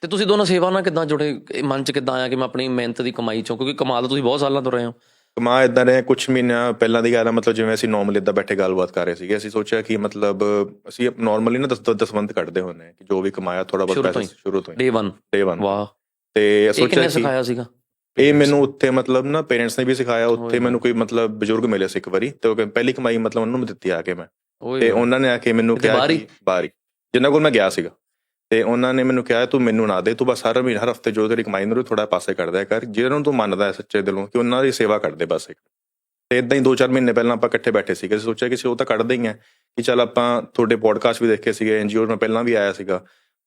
ਤੇ ਤੁਸੀਂ ਦੋਨੋਂ ਸੇਵਾ ਨਾਲ ਕਿੱਦਾਂ ਜੁੜੇ? ਮਨ ਚ ਕਿੱਦਾਂ ਆਇਆ ਕਿ ਮੈਂ ਆਪਣੀ ਮਿਹਨਤ ਦੀ ਕਮਾਈ ਚੋਂ? ਕਿਉਂਕਿ ਕਮਾਲ ਤੁਸੀਂ ਬਹੁਤ ਸਾਲਾਂ ਤੋਂ ਰਹੇ ਹੋ। ਕਮਾ ਇਦਾਂ ਰਹੇ ਕੁਝ ਮਹੀਨਿਆਂ ਪਹਿਲਾਂ ਦੀ ਗੱਲ ਹੈ ਮਤਲਬ ਜਿਵੇਂ ਅਸੀਂ ਨਾਰਮਲ ਇਦਾਂ ਬੈਠੇ ਗੱਲਬਾਤ ਕਰ ਰਹੇ ਸੀਗੇ ਅਸੀਂ ਸੋਚਿਆ ਕਿ ਮਤਲਬ ਅਸੀਂ ਨਾਰਮਲੀ ਨਾ ਦਸ ਦਸਵੰਤ ਕੱਢਦੇ ਹੁੰਦੇ ਹਾਂ ਕਿ ਜੋ ਵੀ ਕਮਾਇਆ ਥੋੜਾ ਬਹੁਤ ਪੈਸਾ ਸ਼ੁਰੂ ਤੋਂ ਹੀ। ਡੇ 1 ਡੇ 1 ਵਾਹ। ਤੇ ਸੋਚਿਆ ਕਿ ਸਿਖਾਇਆ ਸੀਗਾ? ਇਹ ਮੈਨੂੰ ਉੱਥੇ ਮਤਲਬ ਨਾ ਪੇਰੈਂਟਸ ਨੇ ਵੀ ਸਿਖਾਇਆ ਉੱਥੇ। ਮੈਨੂੰ ਕੋਈ ਮਤਲਬ ਬਜ਼ੁਰਗ ਮਿਲੇ ਸੀ ਇੱਕ ਵਾਰੀ ਤੇ ਉਹ ਪਹਿਲੀ ਕਮਾਈ ਮਤਲਬ ਉਹਨਾਂ ਨੂੰ ਦਿੱਤੀ ਆ ਕੇ ਮੈਂ। ਤੇ ਉਹਨਾਂ ਨੇ ਆ ਕੇ ਮੈਨੂੰ ਕਿਹਾ ਬਾਰੀ ਜਿੰਨਾ ਕੋਲ ਮੈਂ ਗਿਆ ਸੀਗਾ। ਤੇ ਉਹਨਾਂ ਨੇ ਮੈਨੂੰ ਕਿਹਾ ਤੂੰ ਮੈਨੂੰ ਨਾ ਦੇ ਤੂੰ ਬਸ ਹਰ ਮਹੀਨੇ ਹਰ ਹਫ਼ਤੇ ਜੋ ਤੇਰੀ ਕਮਾਈ ਨੂੰ ਥੋੜਾ ਪਾਸੇ ਕੱਢ ਦਿਆ ਕਰ। ਜਿਹਨਾਂ ਨੂੰ ਤੂੰ ਮੰਨਦਾ ਹੈ ਸੱਚੇ ਦਿਲੋਂ ਕਿ ਉਹਨਾਂ ਦੀ ਸੇਵਾ ਕਰਦੇ ਬਸ ਇੱਕ। ਤੇ ਇਦਾਂ ਹੀ 2-4 ਮਹੀਨੇ ਪਹਿਲਾਂ ਆਪਾਂ ਇਕੱਠੇ ਬੈਠੇ ਸੀਗੇ ਅਸੀਂ ਸੋਚਿਆ ਕਿ ਅਸੀਂ ਉਹ ਤਾਂ ਕੱਢਦੇ ਹੀ ਆ ਕਿ ਚੱਲ ਆਪਾਂ ਤੁਹਾਡੇ ਪੋਡਕਾਸਟ ਵੀ ਦੇਖੇ ਸੀਗੇ ਐਨਜੀਓ ਮੈਂ ਪਹਿਲਾਂ ਵੀ ਆਇਆ ਸੀਗਾ।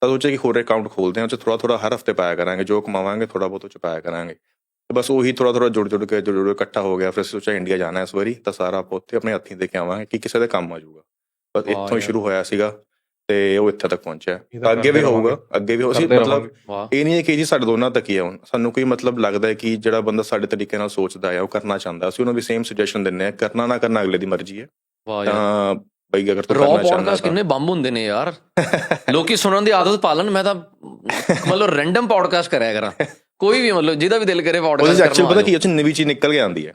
ਤਾਂ ਸੋਚਿਆ ਕਿ ਹੋਰ ਅਕਾਊਂਟ ਖੋਲਦੇ ਹਾਂ ਉਹ ਚ ਥੋੜਾ ਥੋੜਾ ਹਰ ਹਫ਼ਤੇ ਪਾਇਆ ਕਰਾਂਗੇ ਜੋ ਕਮਾਵਾਂਗੇ ਥੋੜਾ ਬਹੁਤ ਉਹ ਚ ਪਾਇਆ ਕਰਾਂਗੇ। ਤੇ ਬਸ ਉਹੀ ਥੋੜਾ ਥੋੜਾ ਜੁੜ ਜੁੜ ਕੇ ਜੁੜ ਜੁੜ ਇਕੱਠਾ ਹੋ ਗਿਆ। ਫਿਰ ਅਸੀਂ ਸੋਚਿਆ ਇੰਡੀਆ ਜਾਣਾ ਇਸ ਵਾਰੀ ਤਾਂ ਸਾਰਾ ਆਪਾਂ ਉੱਥੇ ਆਪਣੇ ਹੱਥੀਂ ਦੇ ਕੇ ਆਵਾਂਗੇ ਕਿ ਕਿਸੇ ਦੇ ਕੰਮ ਆ ਜਾਊਗਾ। ਬਸ ਇੱਥੋਂ ਹੀ। ਸ਼ੁਰੂ ਹੋਇਆ ਸੀਗਾ। ਤੇ ਉਹ ਇੱਥੇ ਤੱਕ ਪਹੁੰਚਿਆ। ਅੱਗੇ ਵੀ ਹੋਊਗਾ। ਅੱਗੇ ਵੀ ਅਸੀਂ ਮਤਲਬ ਇਹ ਨਹੀਂ ਹੈ ਕਿ ਜੀ ਸਾਡੇ ਦੋਨਾਂ ਤੱਕ ਹੀ ਹੈ ਹੁਣ। ਸਾਨੂੰ ਕੋਈ ਮਤਲਬ ਲੱਗਦਾ ਹੈ ਕਿ ਜਿਹੜਾ ਬੰਦਾ ਸਾਡੇ ਤਰੀਕੇ ਨਾਲ ਸੋਚਦਾ ਹੈ ਉਹ ਕਰਨਾ ਚਾਹੁੰਦਾ। ਅਸੀਂ ਉਹਨੂੰ ਵੀ ਸੇਮ ਸੁਜੈਸ਼ਨ ਦਿੰਨੇ ਆ ਕਰਨਾ ਨਾ ਕਰਨਾ ਅਗਲੇ ਦੀ ਮਰਜ਼ੀ ਹੈ। ਵਾਹ ਯਾਰ। ਬਈ ਅਗਰ ਤੂੰ ਕਰਨਾ ਚਾਹੁੰਦਾ ਪੋਡਕਾਸਟ ਕਿੰਨੇ ਬੰਬ ਹੁੰਦੇ ਨੇ ਯਾਰ। ਲੋਕੀ ਸੁਣਨ ਦੀ ਆਦਤ ਪਾਲਣ ਮੈਂ ਤਾਂ ਮਤਲਬ ਰੈਂਡਮ ਪੋਡਕਾਸਟ ਕਰਿਆ ਕਰਾਂ। ਕੋਈ ਵੀ ਮਤਲਬ ਜਿਹਦਾ ਵੀ ਦਿਲ ਕਰੇ ਉਹਦੇ ਪੋਡਕਾਸਟ ਚ ਐਕਚੁਅਲ ਪਤਾ ਕੀ ਉਹ ਚ ਨਵੀਂ ਚੀਜ਼ ਨਿਕਲ ਕੇ ਆਉਂਦੀ ਹੈ।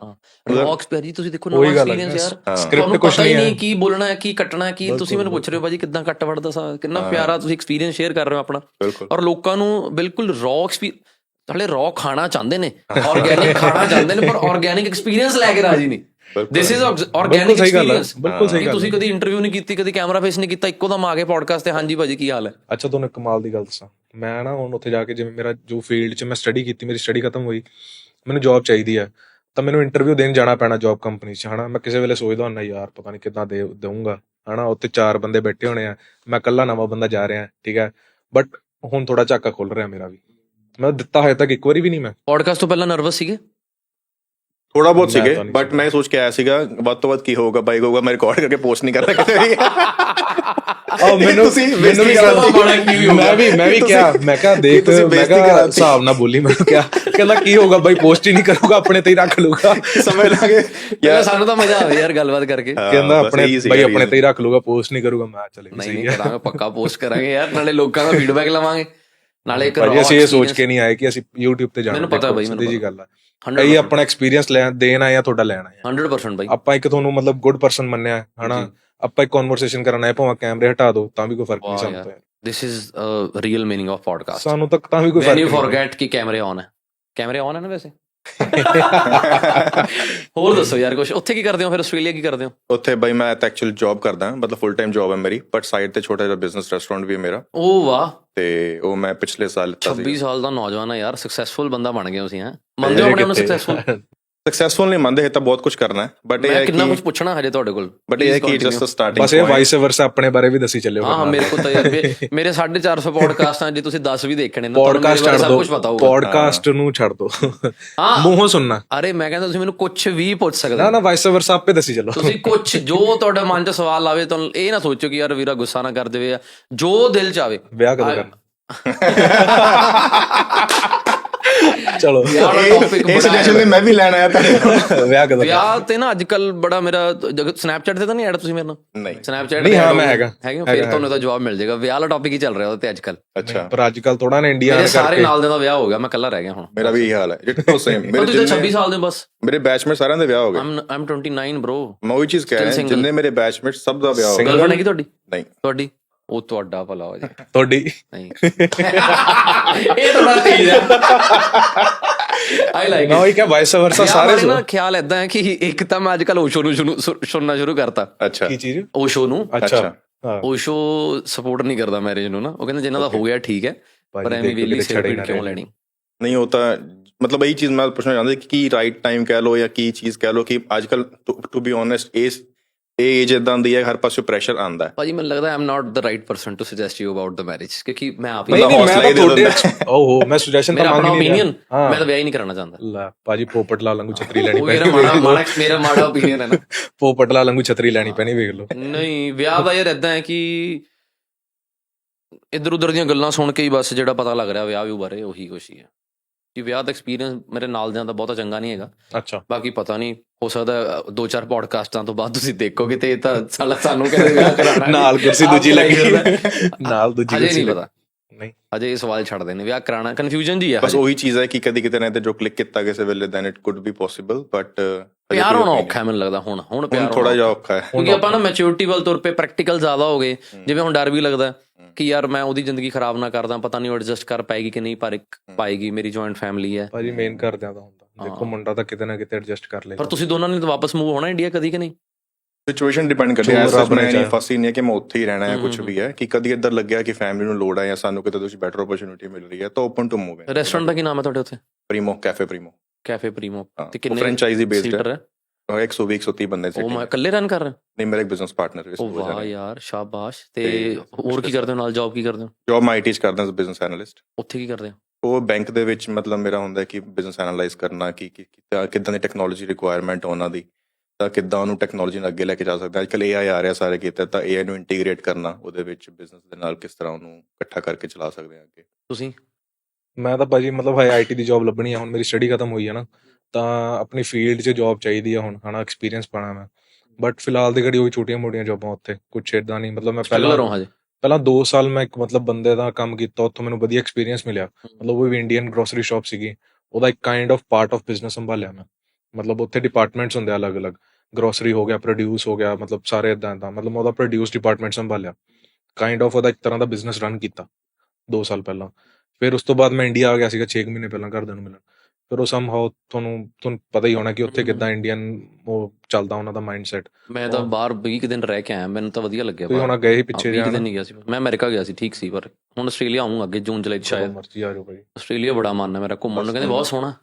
ਰੌਕਸ ਪਿਆਰੀ ਤੁਸੀਂ ਦੇਖੋ ਨਵਾਂ ਐਕਸਪੀਰੀਅੰਸ ਯਾਰ। ਸਕ੍ਰਿਪਟ ਹੀ। ਨਹੀਂ ਹੈ। ਕੀ ਬੋਲਣਾ ਹੈ ਕੀ ਕੱਟਣਾ ਹੈ ਕੀ ਤੁਸੀਂ ਮੈਨੂੰ ਪੁੱਛ ਰਹੇ ਹੋ ਭਾਜੀ ਕਿੱਦਾਂ ਕੱਟ ਵੜਦਾ ਸਾ ਕਿੰਨਾ। ਪਿਆਰਾ ਤੁਸੀਂ ਐਕਸਪੀਰੀਅੰਸ ਸ਼ੇਅਰ ਕਰ ਰਹੇ ਹੋ ਆਪਣਾ। ਬਿਲਕੁਲ। ਔਰ ਲੋਕਾਂ ਨੂੰ ਬਿਲਕੁਲ ਰੌ ਐਕਸਪੀਰੀਅੰਸ ਹਲੇ ਰੌ ਖਾਣਾ ਚਾਹੁੰਦੇ ਨੇ। ਆਰਗੈਨਿਕ ਖਾਣਾ ਚਾਹੁੰਦੇ ਨੇ ਪਰ ਆਰਗੈਨਿਕ ਐਕਸਪੀਰੀਅੰਸ ਲੈ ਕੇ ਰਾਜੀ ਨਹੀਂ। ਦਿਸ ਇਜ਼ ਆਰਗੈਨਿਕ ਐਕਸਪੀਰੀਅੰਸ ਬਿਲਕੁਲ ਸਹੀ ਗੱਲ ਤੁਸੀਂ। ਕਦੀ ਇੰਟਰਵਿਊ ਨਹੀਂ ਕੀਤੀ ਕਦੀ ਕੈਮਰਾ ਫੇਸ ਨਹੀਂ ਕੀਤਾ ਇੱਕੋ ਦਮ ਆ ਕੇ ਪੋਡਕਾਸਟ ਤੇ ਹਾਂਜੀ ਭਾਜੀ ਕੀ ਹਾਲ ਹੈ? ਅੱਛਾ ਤੁਹਾਨੂੰ ਇੱਕ ਕਮਾਲ ਦੀ ਗੱਲ ਦੱਸਾਂ। ਮੈਂ ਨਾ ਹੁਣ ਉੱਥੇ ਜਾ ਕੇ ਜਿਵੇਂ ਮੇਰਾ ਜੋ ਫੀਲਡ 'ਚ ਮੈਂ ਸਟੱਡੀ ਕੀਤੀ ਮੇਰੀ ਸਟੱਡੀ ਖਤਮ ਹੋਈ ਮੈਨੂੰ ਜੌਬ ਚਾਹੀਦੀ ਹੈ। ਤਾਂ ਮੈਨੂੰ ਇੰਟਰਵਿਊ ਦੇਣ ਜਾਣਾ ਪੈਣਾ ਜੌਬ ਕੰਪਨੀ 'ਚ ਹਨਾ? ਮੈਂ ਕਿਸੇ ਵੇਲੇ ਸੋਚਦਾ ਹੁੰਦਾ ਯਾਰ ਪਤਾ ਨਹੀਂ ਕਿੱਦਾਂ ਦੇ ਦਊਂਗਾ। ਹਨਾ? ਉੱਥੇ ਚਾਰ ਬੰਦੇ ਬੈਠੇ ਹੋਣੇ ਆ। ਮੈਂ ਇਕੱਲਾ ਨਵਾਂ ਬੰਦਾ ਜਾ ਰਿਹਾ ਠੀਕ ਹੈ? ਬਟ ਹੁਣ ਥੋੜਾ ਝਾਕਾ ਖੁੱਲ ਰਿਹਾ ਮੇਰਾ ਵੀ। ਮੈਂ ਦਿੱਤਾ ਹੋਇਆ ਤੱਕ ਇੱਕ ਵਾਰੀ ਵੀ ਨਹੀਂ ਮੈਂ। ਪੋਡਕਾਸਟ ਤੋਂ ਪਹਿਲਾਂ ਨਰਵਸ ਸੀਗੇ? ਥੋੜਾ ਬਹੁਤ ਸੀਗੇ ਬਟ ਮੈਂ ਸੋਚ ਕੇ ਆਇਆ ਸੀਗਾ ਵੱਧ ਤੋਂ ਵੱਧ ਕੀ ਹੋਊਗਾ ਬਾਈ ਹੋਊਗਾ ਮੈਂ ਰਿਕਾਰਡ ਕਰਕੇ ਪੋਸਟ ਨਹੀਂ ਕਰਦਾ ਕਿਤੇ ਵੀ ਆ ਮੈਨੂੰ ਤੁਸੀਂ ਮੈਨੂੰ ਵੀ ਬੇਇੱਜ਼ਤੀ ਗੱਲ ਮਾੜਾ ਕੀ ਵੀ ਹੋਊਗਾ। ਮੈਂ ਵੀ ਮੈਂ ਵੀ ਕਿਹਾ ਮੈਂ ਕਿਹਾ ਦੇਖ ਮੈਂ ਕਿਹਾ। ਹਿਸਾਬ ਨਾਲ ਬੋਲੀ ਮੈਂ ਕਿਹਾ ਕਹਿੰਦਾ ਕੀ ਹੋਊਗਾ ਬਾਈ ਪੋਸਟ ਹੀ ਨਹੀਂ ਕਰੂਗਾ ਆਪਣੇ ਤੇ ਹੀ ਰੱਖ ਲੂਗਾ ਸਮਝ ਲਾਂਗੇ। ਯਾਰ ਸਾਨੂੰ ਤਾਂ ਮਜ਼ਾ ਆਵੇ ਯਾਰ ਗੱਲਬਾਤ ਕਰਕੇ। ਕਹਿੰਦਾ ਆਪਣੇ ਬਾਈ ਆਪਣੇ। ਤੇ ਹੀ ਰੱਖ ਲੂਗਾ ਪੋਸਟ ਨਹੀਂ ਕਰੂਗਾ। ਮੈਂ ਚਲੇ ਨਹੀਂ ਕਰਾਂਗੇ ਪੱਕਾ ਪੋਸਟ ਕਰਾਂਗੇ ਯਾਰ ਨਾਲੇ ਲੋਕਾਂ ਦਾ ਫੀਡਬੈਕ ਲਵਾਂਗੇ। ਨਾਲੇ ਇੱਕ ਭਾਜੀ ਅਸੀਂ ਇਹ ਸੋਚ ਕੇ ਨਹੀਂ ਆਏ ਕਿ ਅਸੀਂ YouTube ਤੇ ਜਾਣਾ ਮੈਨੂੰ ਪਤਾ ਬਾਈ, ਮੈਨੂੰ ਜੀ। ਗੱਲ 100% ਕਈ ਆਪਣਾ ਐਕਸਪੀਰੀਅੰਸ ਲੈਣ ਦੇਣ ਆਏ ਆ ਤੁਹਾਡਾ ਲੈਣ ਆਏ ਆ। 100% ਬਾਈ। ਆਪਾਂ ਇੱਕ ਤੁਹਾਨੂੰ ਮਤਲਬ ਗੁੱਡ ਪਰਸਨ ਮੰਨਿਆ ਹਨਾ। ਆਪਾਂ ਇੱਕ ਕਨਵਰਸੇਸ਼ਨ ਕਰਨਾ ਹੈ ਭਾਵੇਂ ਕੈਮਰੇ ਹਟਾ ਦਿਓ ਤਾਂ ਵੀ ਕੋਈ ਫ਼ਰਕ ਨਹੀਂ। ਤਾਂ। this is a real meaning of podcast ਸਾਨੂੰ ਤੱਕ ਤਾਂ ਵੀ ਕੋਈ ਫ਼ਰਕ ਨਹੀਂ forget ਕਿ ਕੈਮਰੇ ਔਨ ਹੈ। ਕੈਮਰੇ ਔਨ ਹੈ ਨਾ ਵੈਸੇ? ਹੋਰ ਦੱਸੋ ਯਾਰ ਕੁਝ ਉੱਥੇ ਕੀ ਕਰਦੇ ਹੋ? ਫਿਰ ਆਸਟ੍ਰੇਲੀਆ ਕੀ ਕਰਦੇ ਹੋ? ਉੱਥੇ ਬਾਈ ਮੈਂ ਤਾਂ ਐਕਚੁਅਲ ਜੌਬ ਕਰਦਾ ਮਤਲਬ ਫੁੱਲ ਟਾਈਮ ਜੌਬ ਹੈ ਮੇਰੀ ਬਟ ਸਾਈਡ ਤੇ ਛੋਟਾ ਜਿਹਾ ਬਿਜ਼ਨਸ ਰੈਸਟੋਰੈਂਟ ਵੀ ਹੈ ਮੇਰਾ। ਓ ਵਾਹ। ਤੇ ਉਹ ਮੈਂ ਪਿਛਲੇ ਸਾਲ ਲਿੱਤਾ 26 ਸੀ ਸਾਲ ਦਾ ਨੌਜਵਾਨ ਹੈ ਯਾਰ ਸਕਸੈਸਫੁਲ ਬੰਦਾ ਬਣ ਗਏ ਤੁਸੀਂ ਹੈ। ਮੰਨਦੇ ਹੋ ਆਪਣੇ ਨੂੰ ਸਕਸੈਸਫੁਲ ਸਕਸੈਸਫੁਲ ਨਹੀਂ ਮੰਨਦੇ ਇਹ ਤਾਂ ਬਹੁਤ ਕੁਝ ਕਰਨਾ ਹੈ। ਬਟ ਇਹ ਮੈਂ ਹੈ ਕਿੰਨਾ ਕੁਝ ਕਿ ਪੁੱਛਣਾ ਹਜੇ ਤੁਹਾਡੇ ਕੋਲ? ਬਟ ਇਹ ਹੈ ਕਿ ਜਸਟ. ਸਟਾਰਟਿੰਗ ਬਸ ਇਹ ਵਾਈਸ ਵਰਸਾ ਆਪਣੇ ਬਾਰੇ ਵੀ ਦੱਸੀ ਚੱਲਿਓ। ਹਾਂ ਮੇਰੇ ਕੋਲ ਤਾਂ ਮੇਰੇ 450 ਪੋਡਕਾਸਟਾਂ ਜੇ ਤੁਸੀਂ 10 ਵੀ ਦੇਖਣੇ ਨੇ ਪੋਡਕਾਸਟ ਛੱਡ ਸਭ ਦਿਓ ਕੁਝ ਪਤਾ ਹੋਊਗਾ। ਪੋਡਕਾਸਟ ਨੂੰ ਛੱਡ ਦਿਓ ਹਾਂ। ਮੂੰਹੋਂ ਸੁਣਨਾ। ਅਰੇ ਮੈਂ ਕਹਿੰਦਾ ਤੁਸੀਂ ਮੈਨੂੰ ਕੁਝ ਵੀ ਪੁੱਛ ਸਕਦੇ ਨਾ ਹੋ। ਨਾ ਵਾਈਸ ਵਰਸਾ ਆਪੇ ਦੱਸੀ ਚੱਲੋ। ਤੁਸੀਂ ਕੁਝ ਜੋ ਤੁਹਾਡੇ ਮਨ 'ਚ ਸਵਾਲ ਆਵੇ ਤੁਹਾਨੂੰ ਇਹ ਨਾ ਸੋਚੋ ਕਿ ਯਾਰ ਵੀਰਾ ਗੁੱਸਾ ਨਾ ਕਰ ਦੇਵੇ ਜੋ ਦਿਲ 'ਚ ਆਵੇ। ਵਿਆਹ ਕਦੋਂ ਕਰਨਾ? ਚਲੋ। topic ਇਹ ਬੜਾ ਸੁਜੈਸ਼ਨ ਹੈ। ਮੈਂ ਵੀ ਲੈਣ ਆਇਆ ਤਾਂ ਵਿਆਹ ਕਦੋਂ ਵਿਆਹ ਤੇ ਨਾ ਅੱਜ ਕੱਲ ਬੜਾ ਮੇਰਾ ਸਨੈਪਚੈਟ ਤੇ ਤਾਂ ਨਹੀਂ ਐਡ ਤੁਸੀਂ ਮੇਰੇ ਨਾਲ? ਨਹੀਂ। ਸਨੈਪਚੈਟ ਨਹੀਂ, ਹਾਂ, ਮੈਂ ਹੈਗਾ। ਹੈਗਾ ਫਿਰ ਤੁਹਾਨੂੰ ਤਾਂ ਜਵਾਬ ਮਿਲ ਜਾਏਗਾ। ਵਿਆਹ ਵਾਲਾ ਟੌਪਿਕ ਹੀ ਚੱਲ ਰਿਹਾ ਉਹਦੇ ਤੇ ਅੱਜ ਕੱਲ ਅੱਛਾ। ਪਰ ਅੱਜ ਕੱਲ ਥੋੜਾ ਨਾ ਇੰਡੀਆ ਮੇਰੇ ਸਾਰੇ ਕਰਕੇ। ਨਾਲ ਦੇ ਦਾ ਵਿਆਹ ਹੋ ਗਿਆ ਮੈਂ ਇਕੱਲਾ ਰਹਿ ਗਿਆ ਹੁਣ। ਮੇਰਾ ਵੀ ਇਹੀ ਹਾਲ ਹੈ। ਜਿੱਟੋ ਸੇਮ ਮੇਰੇ ਤੁਸੀਂ ਤਾਂ 26 ਜਿੰਨੇ ਸਾਲ ਦੇ ਬਸ। ਮੇਰੇ ਬੈਚਮੇਟ ਸਾਰਿਆਂ ਦੇ ਵਿਆਹ ਹੋ ਗਏ। ਆਮ ਆਮ 29 ਬ్రో ਮੈਂ ਉਹੀ ਚੀਜ਼ ਕਹਿ Still ਰਿਹਾ single. ਜਿੰਨੇ ਮੇਰੇ ਬੈਚਮੇਟ ਸਭ ਦਾ ਵਿਆਹ ਹੋ ਗਿਆ। ਗਰਲਫ੍ਰੈਂਡ ਹੈਗੀ ਤੁਹਾਡੀ? ਨਹੀਂ। ਤੁਹਾਡੀ? ਉਹ ਤੁਹਾਡਾ ਭਲਾ ਹੋ ਜੀ ਤੁਹਾਡੀ? ਨਹੀਂ। ਇਹ ਤਾਂ ਬੜਾ ਤੇਜ਼ ਹੈ ਆਈ ਲਾਈਕ ਨਾ ਉਹ ਕਿਹਾ ਵਾਈਸ ਵਰਸਾ ਸਾਰੇ ਨਾ ਖਿਆਲ ਐਦਾਂ ਹੈ ਕਿ ਇੱਕ ਤਾਂ ਮੈਂ ਅੱਜ ਕੱਲ ਓਸ਼ੋ ਨੂੰ ਸੁਣਨਾ ਸ਼ੁਰੂ ਕਰਤਾ। ਅੱਛਾ। ਕੀ ਚੀਜ਼? ਓਸ਼ੋ ਨੂੰ। ਅੱਛਾ। ਓਸ਼ੋ ਸਪੋਰਟ ਨਹੀਂ ਕਰਦਾ ਮੈਰਿਜ ਨੂੰ ਨਾ। ਉਹ ਕਹਿੰਦਾ ਜਿਨ੍ਹਾਂ ਦਾ ਹੋ ਗਿਆ ਠੀਕ ਹੈ ਪਰ ਐਵੇਂ ਵੇਲੀ ਨਾ ਕਿਉਂ। ਲੈਣੀ? ਨਹੀਂ ਉਹ ਤਾਂ ਮਤਲਬ ਇਹੀ ਚੀਜ਼ ਮੈਂ ਪੁੱਛਣਾ ਚਾਹੁੰਦਾ ਕਿ ਕੀ ਰਾਈਟ ਟਾਈਮ ਕਹਿ ਲੋ ਜਾਂ ਕੀ ਚੀਜ਼ ਕਹਿ ਲੋ ਕਿ ਅੱਜ ਕੱਲ ਟੂ ਬੀ ਓਨੈਸਟ ਇਸ ਇਹ ਏਜ ਇਦਾਂ ਦੀ ਹੈ ਹਰ ਪਾਸੇ ਪ੍ਰੈਸ਼ਰ ਆਂਦਾ ਹੈ। ਭਾਜੀ ਮੈਨੂੰ ਲੱਗਦਾ am not the right person to suggest you about the marriage ਕਿਉਂਕਿ ਮੈਂ ਆਪ ਹੀ ਨਹੀਂ ਨਹੀਂ ਮੈਂ ਹੌਸਲਾ ਤਾਂ ਹੀ ਦੇ ਤੁਹਾਡੇ ਦਿੰਦਾ। ਓਹੋ ਮੈਂ ਸੁਜੈਸ਼ਨ ਤਾਂ ਮੰਗ ਨਹੀਂ ਓਪੀਨੀਅਨ ਮੈਂ ਤਾਂ ਵਿਆਹ ਹੀ ਨਹੀਂ ਕਰਨਾ ਚਾਹੁੰਦਾ। ਲੈ ਭਾਜੀ ਪੋਪਟ ਲਾ ਲੰਗੂ ਛਤਰੀ ਲੈਣੀ ਉਹ ਮੇਰਾ ਪੈਣੀ ਮਾੜਾ ਮਾੜਾ ਮੇਰਾ ਮਾੜਾ ਓਪੀਨੀਅਨ ਹੈ ਨਾ। ਪੋਪਟ ਲਾ ਲੰਗੂ ਛਤਰੀ ਲੈਣੀ ਪੈਣੀ ਵੇਖ ਲਓ। ਨਹੀਂ ਵਿਆਹ ਦਾ ਯਾਰ ਇਦਾਂ ਹੈ ਕਿ ਇੱਧਰ ਉੱਧਰ ਦੀਆਂ ਗੱਲਾਂ ਸੁਣ ਕੇ ਹੀ ਬਸ ਜਿਹੜਾ ਪਤਾ ਲੱਗ ਰਿਹਾ ਵਿਆਹ ਵੀ ਬਾਰੇ ਉਹੀ ਕੁਛ ਹੀ ਹੈ। ਕਿ ਵਿਆਹ ਦਾ ਐਕਸਪੀਰੀਅੰਸ ਮੇਰੇ ਨਾਲ ਦਿਆਂ ਦਾ ਬਹੁਤਾ ਚੰਗਾ ਨਹੀਂ ਹੈਗਾ। ਅੱਛਾ। ਬਾਕੀ ਪਤਾ ਨਹੀਂ ਹੋ ਸਕਦਾ ਦੋ ਚਾਰ ਪੋਡਕਾਸਟਾਂ ਤੋਂ ਬਾਅਦ ਤੁਸੀਂ ਦੇਖੋਗੇ ਤੇ ਇਹ ਤਾਂ ਸਾਲਾ ਸਾਨੂੰ ਕਹਿੰਦੇ ਵਿਆਹ ਕਰਾਣਾ ਨਾਲ ਕੁਰਸੀ ਦੂਜੀ ਲੱਗੀ। ਨਾਲ ਦੂਜੀ ਕੁਰਸੀ ਨਹੀਂ ਪਤਾ। ਨਹੀਂ। ਅਜੇ ਇਹ ਸਵਾਲ ਛੱਡਦੇ ਨੇ ਵਿਆਹ ਕਰਾਣਾ ਕਨਫਿਊਜ਼ਨ ਜੀ ਆ ਬਸ। ਉਹੀ ਚੀਜ਼ ਹੈ ਕਿ ਕਦੀ ਕਿਤੇ ਨਾ ਤੇ ਜੋ ਕਲਿੱਕ ਕੀਤਾ ਕਿਸੇ ਵੇਲੇ then it could be possible but ਪਿਆਰ ਹੋਣਾ ਔਖਾ ਮੈਨੂੰ ਲੱਗਦਾ ਹੁਣ ਹੁਣ ਪਿਆਰ ਥੋੜਾ ਜਿਹਾ ਔਖਾ। ਹੈ। ਕਿਉਂਕਿ ਆਪਾਂ ਨਾ ਮੈਚੁਰਿਟੀ ਵੱਲ ਤੁਰ ਪਏ ਪ੍ਰੈਕਟੀਕਲ ਜ਼ਿਆਦਾ ਹੋ ਗਏ। ਜਿਵੇਂ ਹੁਣ ਡਰ ਵੀ ਲੱਗਦਾ। ਕਿ ਯਾਰ ਮੈਂ ਉਹਦੀ ਜ਼ਿੰਦਗੀ ਖਰਾਬ ਨਾ ਕਰਦਾ ਪਤਾ ਨਹੀਂ ਉਹ ਐਡਜਸਟ ਕਰ ਪਾਏਗੀ ਕਿ ਨਹੀਂ ਪਰ ਇੱਕ ਪਾਏਗੀ ਮੇਰੀ ਜੁਆਇੰਟ ਫੈਮਿਲੀ ਹੈ। ਭਾਜੀ ਮੇਨ ਕਰਦਿਆਂ ਦਾ ਹੁੰਦਾ। ਦੇਖੋ ਮੁੰਡਾ ਤਾਂ ਕਿਤੇ ਨਾ ਕਿਤੇ ਐਡਜਸਟ ਕਰ ਲੇਗਾ ਪਰ ਤੁਸੀਂ ਦੋਨਾਂ ਨੇ ਤਾਂ ਵਾਪਸ ਮੂਵ ਹੋਣਾ ਇੰਡੀਆ ਕਦੀ ਕਿ ਨਹੀਂ? ਸਿਚੁਏਸ਼ਨ ਡਿਪੈਂਡ ਕਰਦੀ ਹੈ। ਰੱਬ ਨੇ ਨਹੀਂ ਫਸੀ ਨਹੀਂ ਹੈ ਕਿ ਮੈਂ ਉੱਥੇ ਹੀ ਰਹਿਣਾ ਹੈ ਕੁਝ ਵੀ ਹੈ। ਕਿ ਕਦੀ ਇੱਧਰ ਲੱਗਿਆ ਕਿ ਫੈਮਿਲੀ ਨੂੰ ਲੋੜ ਹੈ ਜਾਂ ਸਾਨੂੰ ਕਿਤੇ ਤੁਸੀਂ ਬੈਟਰ ਓਪਰਚ्युनिटी ਮਿਲ ਰਹੀ ਹੈ ਤਾਂ ਓਪਨ ਟੂ ਮੂਵਿੰਗ ਰੈਸਟੋਰੈਂਟ ਦਾ ਕੀ ਨਾਮ ਹੈ ਤੁਹਾਡੇ ਉੱਥੇ? ਪ੍ਰੀਮੋ ਕੈਫੇ ਪ੍ਰੀਮੋ ਕੈਫੇ ਪ੍ਰੀਮੋ ਤੇ ਕਿੰਨੇ ਫਰੈਂਚਾਈਜ਼ੀ ਬੇਸਡ ਹੈ? ਹੈ 120 130 ਬੰਦੇ ਉਹ ਸੀ ਮੈਂ ਇਕੱਲੇ ਰਨ ਕਰ ਰਿਹਾ ਨਹੀਂ ਮੇਰਾ ਇੱਕ ਬਿਜ਼ਨਸ ਪਾਰਟਨਰ ਇਸ ਉਹ ਵਾਹ ਯਾਰ ਸ਼ਾਬਾਸ਼। ਤੇ ਹੋਰ ਕੀ ਕਰਦੇ ਹੋ ਨਾਲ? ਜੌਬ ਕੀ ਕਰਦੇ ਹੋ? ਜੋਬ ਮੈਂ ਆਈਟੀ ਚ ਕਰਦਾ ਐਜ਼ ਬਿਜ਼ਨਸ ਐਨਾਲਿਸਟ ਉੱਥੇ ਕੀ ਕਰਦੇ ਹੋ? ਉਹ ਬੈਂਕ ਦੇ ਵਿੱਚ ਮਤਲਬ ਮੇਰਾ ਹੁੰਦਾ ਹੈ ਕਿ ਬਿਜ਼ਨਸ ਐਨਾਲਾਈਜ਼ ਕਰਨਾ ਕਿ ਕਿੱਦਾਂ ਦੀ ਟੈਕਨੋਲੋਜੀ ਰਿਕੁਆਇਰਮੈਂਟ ਉਹਨਾਂ ਦੀ ਤਾਂ ਕਿੱਦਾਂ ਉਹਨੂੰ ਟੈਕਨੋਲੋਜੀ ਨੂੰ ਅੱਗੇ ਲੈ ਕੇ ਜਾ ਸਕਦੇ। ਅੱਜਕੱਲ AI ਆ ਰਿਹਾ ਸਾਰੇ ਕਿਤੇ ਤਾਂ AI ਨੂੰ ਇੰਟੀਗ੍ਰੇਟ ਕਰਨਾ ਉਹਦੇ ਵਿੱਚ ਬਿਜ਼ਨਸ ਦੇ ਨਾਲ ਕਿਸ ਤਰ੍ਹਾਂ ਉਹਨੂੰ ਇਕੱਠਾ ਕਰਕੇ ਚਲਾ ਸਕਦੇ ਹਾਂ ਅੱਗੇ। ਤੁਸੀਂ? ਮੈਂ ਤਾਂ ਭਾਜੀ ਮਤਲਬ ਹੈ ਆਈਟੀ ਦੀ ਜੌਬ ਲੱਭਣੀ ਆ ਹੁਣ ਮੇਰੀ ਸਟੱਡੀ ਖਤਮ ਹੋਈ ਹੈ ਨਾ। ਤਾਂ ਆਪਣੀ ਫੀਲਡ 'ਚ ਜੌਬ ਚਾਹੀਦੀ ਆ ਹੁਣ ਹਨਾ ਐਕਸਪੀਰੀਅੰਸ ਪਾਣਾ ਮੈਂ। ਬਟ ਫਿਲਹਾਲ ਦੀ ਘੜੀ ਉਹ ਛੋਟੀਆਂ ਮੋਟੀਆਂ ਜੌਬਾਂ ਉੱਥੇ ਕੁਛ ਏਦਾਂ ਨਹੀਂ ਮਤਲਬ ਮੈਂ ਪਹਿਲਾਂ ਰਹੋ ਹਜੇ। ਪਹਿਲਾਂ 2 ਸਾਲ ਮੈਂ ਇੱਕ ਮਤਲਬ ਬੰਦੇ ਦਾ ਕੰਮ ਕੀਤਾ ਉੱਥੋਂ ਮੈਨੂੰ ਵਧੀਆ ਐਕਸਪੀਰੀਅੰਸ ਮਿਲਿਆ। ਮਤਲਬ ਉਹ ਵੀ ਇੰਡੀਅਨ ਗਰੋਸਰੀ ਸ਼ਾਪ ਸੀਗੀ ਉਹਦਾ ਇੱਕ kind of part of business ਸੰਭਾਲਿਆ ਮੈਂ। ਮਤਲਬ ਉੱਥੇ ਡਿਪਾਰਟਮੈਂਟਸ ਹੁੰਦੇ ਆ ਅਲੱਗ-ਅਲੱਗ ਗਰੋਸਰੀ ਹੋ ਗਿਆ ਪ੍ਰੋਡਿਊਸ ਹੋ ਗਿਆ ਮਤਲਬ ਸਾਰੇ ਇਦਾਂ ਦਾ ਮਤਲਬ ਉਹਦਾ ਪ੍ਰੋਡਿਊਸ ਡਿਪਾਰਟਮੈਂਟ ਸੰਭਾਲਿਆ। ਕਾਈਂਡ ਆਫ ਉਹਦਾ ਇੱਕ ਤਰ੍ਹਾਂ ਦਾ ਬਿਜ਼ਨਸ ਰਨ ਕੀਤਾ 2 ਸਾਲ ਪਹਿਲਾਂ। ਫਿਰ ਉਸ ਤੋਂ ਬਾਅਦ ਮੈਂ ਇੰਡੀਆ ਆ ਗਿਆ ਸੀਗਾ 6 ਮਹੀਨੇ ਪਹਿਲਾਂ ਘਰਦਿਆਂ ਨੂੰ ਮਿਲਣ। ਫਿਰ ਉਹ ਸਮਹਾਉ ਤੁਹਾਨੂੰ ਤੁਹਾਨੂੰ ਪਤਾ ਹੀ ਹੋਣਾ ਕਿ ਉੱਥੇ। ਕਿੱਦਾਂ ਇੰਡੀਅਨ ਉਹ ਚੱਲਦਾ ਉਹਨਾਂ ਦਾ ਮਾਈਂਡਸੈਟ ਮੈਂ ਤਾਂ ਬਾਹਰ 20 ਕੁ ਦਿਨ ਰਹਿ ਕੇ ਆਇਆ ਮੈਨੂੰ ਤਾਂ ਵਧੀਆ ਲੱਗਿਆ ਤੁਸੀਂ ਬਾਹਰ। ਹੁਣ ਗਏ ਹੀ ਪਿੱਛੇ 20 ਜਾਣਾ? ਦਿਨ ਨਹੀਂ ਗਿਆ ਸੀ। ਮੈਂ ਅਮਰੀਕਾ ਗਿਆ ਸੀ ਠੀਕ ਸੀ ਪਰ ਹੁਣ ਆਸਟ੍ਰੇਲੀਆ ਆਉਂਗਾ ਅੱਗੇ ਜੂਨ ਜੁਲਾਈ 'ਚ ਸ਼ਾਇਦ। ਮਰਜ਼ੀ ਆ ਜਾਓ ਭਾਈ। ਆਸਟ੍ਰੇਲੀਆ ਬੜਾ ਮਨ ਹੈ ਮੇਰਾ ਘੁੰਮਣ ਨੂੰ। ਕਹਿੰਦੇ ਬਹੁਤ ਸੋਹਣਾ।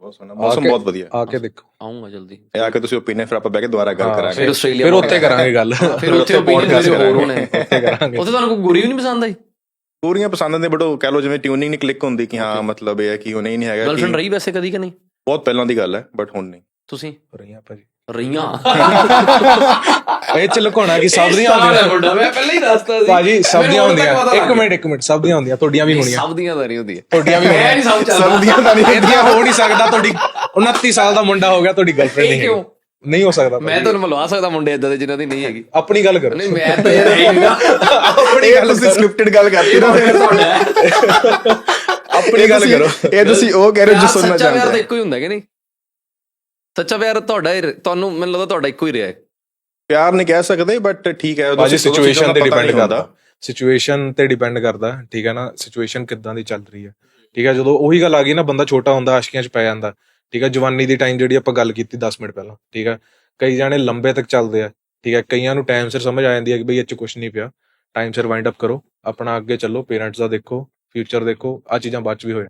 ਬਹੁਤ ਸੋਹਣਾ। ਮੌਸਮ ਬਹੁਤ ਵਧੀਆ। ਆ ਕੇ ਦੇਖੋ। ਆਉਂਗਾ ਜਲਦੀ। ਇਹ ਆ ਕੇ ਤੁਸੀਂ ਓਪੀਨੀਅਨ ਫਿਰ ਆਪਾਂ ਬਹਿ ਕੇ ਦੁਬਾਰਾ ਗੱਲ ਕਰਾਂਗੇ। ਫਿਰ ਆਸਟ੍ਰੇਲੀਆ ਫਿਰ ਉੱਥੇ ਕਰਾਂਗੇ ਗੱਲ। ਫਿਰ ਉੱਥੇ podcast ਹੋਰ। ਹੋਣੇ। ਉੱਥੇ ਕਰਾਂਗੇ। ਉੱਥੇ ਤੁਹਾਨੂੰ ਕੋਈ ਗੁਰੀ ਵੀ ਨਹੀਂ ਪਸੰਦ ਆਈ? ਪੂਰੀਆਂ ਪਸੰਦ ਨੇ ਬਟ ਉਹ ਕਹਿ ਲਓ ਜਿਵੇਂ ਟਿਊਨਿੰਗ ਨਹੀਂ ਕਲਿੱਕ ਹੁੰਦੀ ਕਿ ਹਾਂ ਮਤਲਬ ਇਹ ਹੈ ਕਿ ਉਹ ਨਹੀਂ ਨਹੀਂ ਹੈਗਾ ਗਰਲਫ੍ਰੈਂਡ ਰਹੀ ਵੈਸੇ ਕਦੀ ਕਿ ਨਹੀਂ? ਬਹੁਤ ਪਹਿਲਾਂ ਦੀ ਗੱਲ ਹੈ ਬਟ ਹੁਣ ਨਹੀਂ। ਤੁਸੀਂ? ਰਹੀਆਂ ਭਾਜੀ। ਰਹੀਆਂ। ਇਹ ਚ ਲੁਕਾਉਣਾ ਕਿ ਸਭ ਦੀਆਂ ਹੁੰਦੀਆਂ। ਮੈਂ ਪਹਿਲਾਂ ਹੀ ਦੱਸਤਾ ਸੀ। ਭਾਜੀ ਸਭ ਦੀਆਂ ਹੁੰਦੀਆਂ। ਇੱਕ ਮਿੰਟ ਇੱਕ ਮਿੰਟ ਸਭ ਦੀਆਂ ਹੁੰਦੀਆਂ ਤੁਹਾਡੀਆਂ ਵੀ। ਹੋਣੀਆਂ। ਸਭ ਦੀਆਂ ਤਾਂ ਨਹੀਂ ਹੁੰਦੀਆਂ। ਤੁਹਾਡੀਆਂ ਵੀ ਹੋਣੀਆਂ। ਨਹੀਂ ਸਭ ਦੀਆਂ ਤਾਂ ਨਹੀਂ ਇਹਦੀਆਂ ਹੋ ਨਹੀਂ ਸਕਦਾ ਤੁਹਾਡੀ 29 ਸਾਲ ਦਾ ਮੁੰਡਾ ਹੋ ਗਿਆ ਤੁਹਾਡੀ ਗਰਲਫ੍ਰੈਂਡ ਨਹੀਂ ਕਿਉਂ? ਹੈਗੀ। ਨਹੀਂ ਹੋ ਸਕਦਾ ਮੈਂ ਤੁਹਾਨੂੰ ਮਿਲਵਾ ਸਕਦਾ ਮੁੰਡੇ ਇਦਾਂ ਦੇ ਜਿਨ੍ਹਾਂ ਦੀ ਨਹੀਂ ਹੈਗੀ। ਆਪਣੀ ਗੱਲ ਕਰੋ। ਨਹੀਂ ਮੈਂ ਤਾਂ ਇਹ ਨਾ ਆਪਣੀ ਗੱਲ ਤੁਸੀਂ ਕਰੋ। ਸਕ੍ਰਿਪਟਡ ਗੱਲ ਕਰਤੀ ਨਾ। ਆਪਣੀ ਗੱਲ ਕਰੋ। ਇਹ ਤੁਸੀਂ ਉਹ ਕਹਿ ਰਹੇ ਜੋ ਸੁਣਨਾ ਸੱਚਾ ਪਿਆਰ ਚਾਹੁੰਦੇ ਤਾਂ ਇੱਕੋ ਹੀ ਹੁੰਦਾ ਕਿ ਨਹੀਂ? ਸੱਚਾ ਪਿਆਰ ਤੁਹਾਡਾ ਹੀ ਤੁਹਾਨੂੰ ਮੈਨੂੰ ਲੱਗਦਾ ਤੁਹਾਡਾ ਇੱਕੋ ਹੀ ਰਿਹਾ ਹੈ। ਪਿਆਰ ਨਹੀਂ ਕਹਿ ਸਕਦੇ ਬਟ ਠੀਕ ਹੈ ਤੁਸੀਂ- ਸਿਚੁਏਸ਼ਨ ਤੇ ਡਿਪੈਂਡ। ਕਰਦਾ। ਸਿਚੁਏਸ਼ਨ ਤੇ ਡਿਪੈਂਡ ਕਰਦਾ ਠੀਕ ਹੈ ਨਾ? ਸਿਚੁਏਸ਼ਨ ਕਿੱਦਾਂ ਦੀ ਚੱਲ ਰਹੀ ਹੈ। ਠੀਕ ਹੈ ਜਦੋਂ ਉਹੀ ਗੱਲ ਆ ਗਈ ਨਾ ਬੰਦਾ ਛੋਟਾ ਹੁੰਦਾ ਆਸ਼ਕੀਆਂ 'ਚ ਪੈ ਜਾਂਦਾ। ਠੀਕ ਹੈ, ਜਵਾਨੀ ਦੀ ਟਾਈਮ ਜਿਹੜੀ ਆਪਾਂ ਗੱਲ ਕੀਤੀ 10 ਮਿੰਟ ਪਹਿਲਾਂ, ਠੀਕ ਹੈ। ਕਈ ਜਾਣੇ ਲੰਬੇ ਤੱਕ ਚੱਲਦੇ ਆ, ਠੀਕ ਹੈ। ਕਈਆਂ ਨੂੰ ਟਾਈਮ ਸਿਰ ਸਮਝ ਆ ਜਾਂਦੀ ਹੈ ਕਿ ਬਈ ਇਹ 'ਚ ਕੁਝ ਨਹੀਂ ਪਿਆ। ਟਾਈਮ ਸਿਰ ਵਾਈਂਡ ਅਪ ਕਰੋ, ਆਪਣਾ ਅੱਗੇ ਚੱਲੋ ਪੇਰੈਂਟਸ ਦਾ ਦੇਖੋ ਫਿਊਚਰ ਦੇਖੋ ਆ ਚੀਜ਼ਾਂ ਬਾਅਦ ਚ ਵੀ ਹੋਏ।